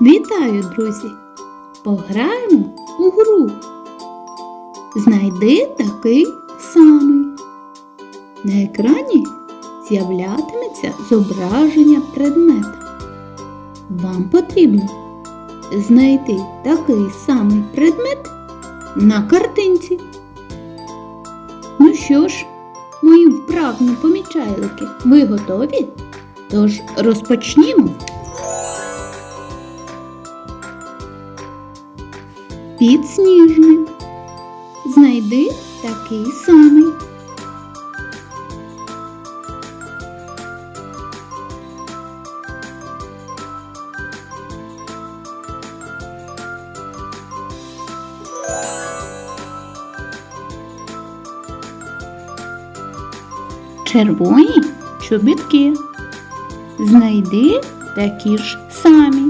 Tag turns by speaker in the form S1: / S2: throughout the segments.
S1: Вітаю, друзі! Пограємо у гру. Знайди такий самий. На екрані з'являтиметься зображення предмета. Вам потрібно знайти такий самий предмет на картинці. Ну що ж, мої вправні помічайлики, ви готові? Тож розпочнімо. Підсніжник. Знайди такий самий. Червоні чобітки. Знайди такі ж самі.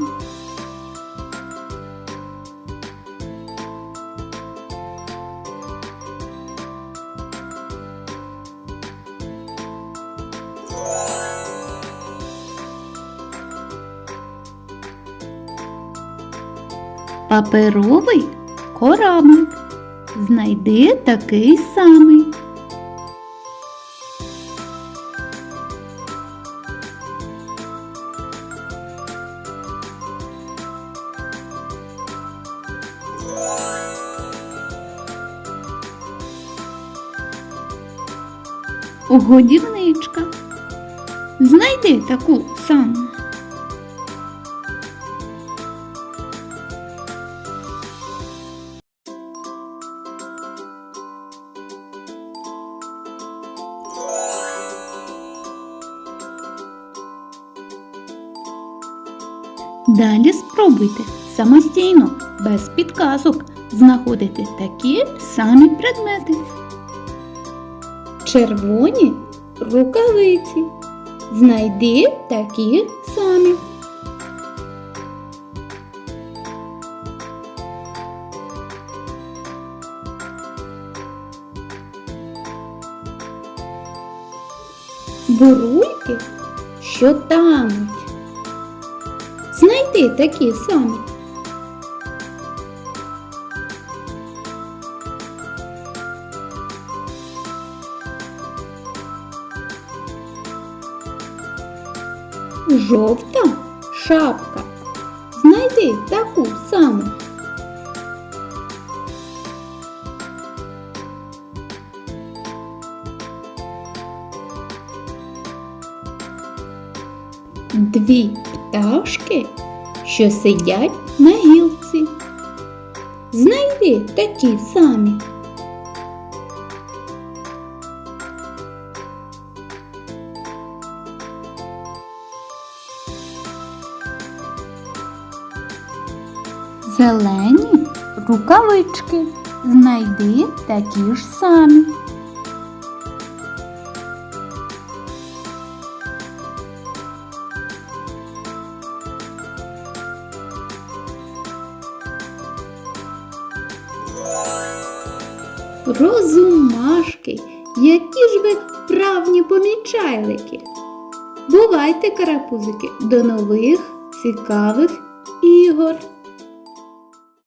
S1: Паперовий кораблик. Знайди такий самий. Годівничка. Знайди таку саму. Далі спробуйте самостійно, без підказок, знаходити такі самі предмети. Червоні рукавиці. Знайди такі самі. Бурульки, що тануть. Знайди такі самі. Жовта шапка. Знайди таку саму. Дві пташки, що сидять на гілці. Знайди такі самі. Зелені рукавички. Знайди такі ж самі. Розумашки, які ж ви вправні помічайлики. Бувайте, карапузики, до нових цікавих ігор!